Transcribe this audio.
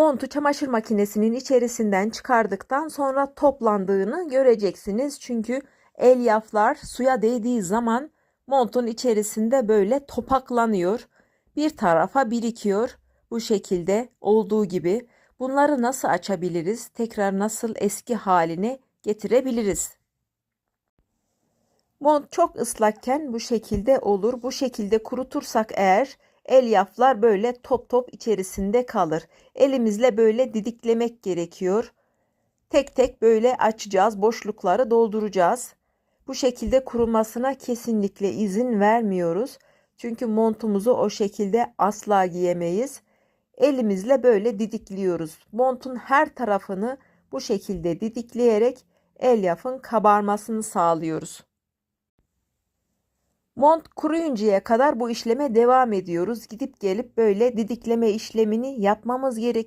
Montu çamaşır makinesinin içerisinden çıkardıktan sonra toplandığını göreceksiniz. Çünkü elyaflar suya değdiği zaman montun içerisinde böyle topaklanıyor. Bir tarafa birikiyor. Bu şekilde olduğu gibi bunları nasıl açabiliriz? Tekrar nasıl eski haline getirebiliriz? Mont çok ıslakken bu şekilde olur. Bu şekilde kurutursak eğer elyaflar böyle top top içerisinde kalır. Elimizle böyle didiklemek gerekiyor. Tek tek böyle açacağız, boşlukları dolduracağız. Bu şekilde kurumasına kesinlikle izin vermiyoruz. Çünkü montumuzu o şekilde asla giyemeyiz. Elimizle böyle didikliyoruz. Montun her tarafını bu şekilde didikleyerek elyafın kabarmasını sağlıyoruz. Mont kuruyuncaya kadar bu işleme devam ediyoruz. Gidip gelip böyle didikleme işlemini yapmamız gerekiyor.